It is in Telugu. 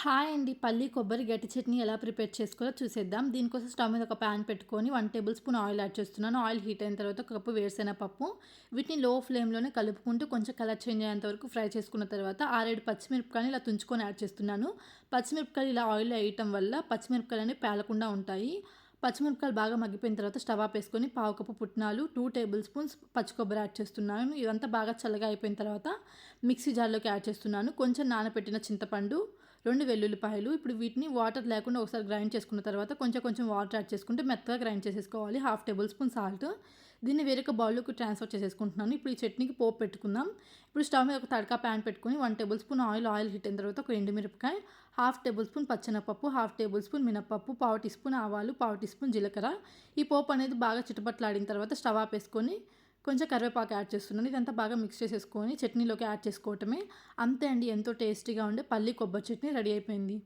హాయ్ అండి. పల్లి కొబ్బరి గట్టి చట్నీ ఎలా ప్రిపేర్ చేసుకోవాలో చూసేద్దాం. దీనికోసం స్టవ్ మీద ఒక ప్యాన్ పెట్టుకొని one tablespoon oil add చేస్తున్నాను. ఆయిల్ హీట్ అయిన తర్వాత ఒక కప్పు వేరుశెనగ పప్పు. వీటిని లో ఫ్లేమ్లోనే కలుపుకుంటూ కొంచెం కలర్ చేంజ్ అయ్యేంత వరకు ఫ్రై చేసుకున్న తర్వాత ఆరేడు పచ్చిమిరపకాయలు ఇలా తుంచుకొని యాడ్ చేస్తున్నాను. పచ్చిమిరపకాయలు ఇలా ఆయిల్ వేయటం వల్ల పచ్చిమిరపకాయలు అనేవి పేలకుండా ఉంటాయి. పచ్చిమిరపకాయలు బాగా మగ్గిపోయిన తర్వాత స్టవ్ ఆపేసుకొని పావు కప్పు పుట్నాలు టూ టేబుల్ స్పూన్స్ పచ్చి కొబ్బరి యాడ్ చేస్తున్నాను. ఇదంతా బాగా చల్లగా అయిపోయిన తర్వాత మిక్సీ జార్లోకి యాడ్ చేస్తున్నాను. కొంచెం నానబెట్టిన చింతపండు రెండు వెల్లుల్లిపాయలు. ఇప్పుడు వీటిని వాటర్ లేకుండా ఒకసారి గ్రైండ్ చేసుకున్న తర్వాత కొంచెం కొంచెం వాటర్ యాడ్ చేసుకుంటే మెత్తగా గ్రైండ్ చేసేసుకోవాలి. Half tablespoon salt. దీన్ని వేరొక బౌల్లోకి ట్రాన్స్ఫర్ చేసేసుకుంటున్నాను. ఇప్పుడు ఈ చట్నీకి పోపు పెట్టుకుందాం. ఇప్పుడు స్టవ్ మీద ఒక తడకా ప్యాన్ పెట్టుకుని one tablespoon oil oil heat అయిన తర్వాత ఒక ఎండుమిరపకాయ హాఫ్ టేబుల్ స్పూన్ పచ్చెనపప్పు హాఫ్ టేబుల్ స్పూన్ మినపప్పు పావు టీ స్పూన్ ఆవాలు పావు టీ స్పూన్ జీలకర్ర. ఈ పోపు అనేది బాగా చిటపట్లాడిన తర్వాత స్టవ్ ఆపేసుకొని కొంచెం కరివేపాకు యాడ్ చేస్తున్నాను. ఇదంతా బాగా మిక్స్ చేసేసుకొని చట్నీలోకి యాడ్ చేసుకోవటమే. అంతే అండి ఎంతో టేస్టీగా ఉండే పల్లి కొబ్బరి చట్నీ రెడీ అయిపోయింది.